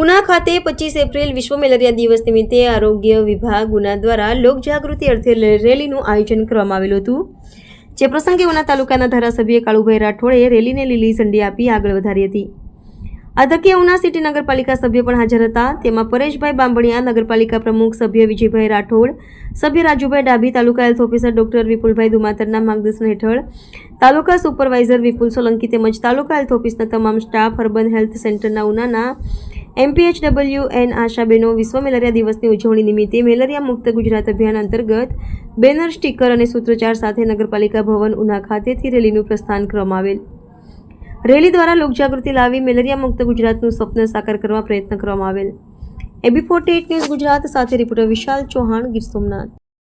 ઉના ખાતે પચીસ એપ્રિલ વિશ્વ મેલેરિયા દિવસ નિમિત્તે આરોગ્ય વિભાગ ઉના દ્વારા લોકજાગૃતિ અર્થે રેલીનું આયોજન કરવામાં આવેલું હતું. જે પ્રસંગે ઉના તાલુકાના ધારાસભ્ય કાળુભાઈ રાઠોડે રેલીને લીલી ઝંડી આપી આગળ વધારી હતી. આ તકે ઉના સિટી નગરપાલિકા સભ્ય પણ હાજર હતા. તેમાં પરેશભાઈ બાંભણિયા, નગરપાલિકા પ્રમુખ સભ્ય વિજયભાઈ રાઠોડ, સભ્ય Rajubhai Dabhi, taluka health officer doctor Vipulbhai દુમાતરના માર્ગદર્શન હેઠળ, તાલુકા સુપરવાઇઝર વિપુલ સોલંકી તેમજ તાલુકા હેલ્થ ઓફિસના તમામ સ્ટાફ અર્બન હેલ્થ સેન્ટરના ઉનાના એમપીએચડબલ્યુ એન આશાબેનો વિશ્વ મેલેરિયા દિવસની ઉજવણી નિમિત્તે મેલેરિયા મુક્ત ગુજરાત અભિયાન અંતર્ગત બેનર સ્ટીકર અને સૂત્રોચ્ચાર સાથે નગરપાલિકા ભવન ઉના ખાતેથી રેલીનું પ્રસ્થાન કરવામાં આવેલ. રેલી દ્વારા લોકજાગૃતિ લાવી મેલેરિયા મુક્ત ગુજરાતનું સ્વપ્ન સાકાર કરવા પ્રયત્ન કરવામાં આવેલ. એબી ફોર્ટી ન્યૂઝ ગુજરાત સાથે રિપોર્ટર વિશાલ ચૌહાણ ગીર સોમનાથ.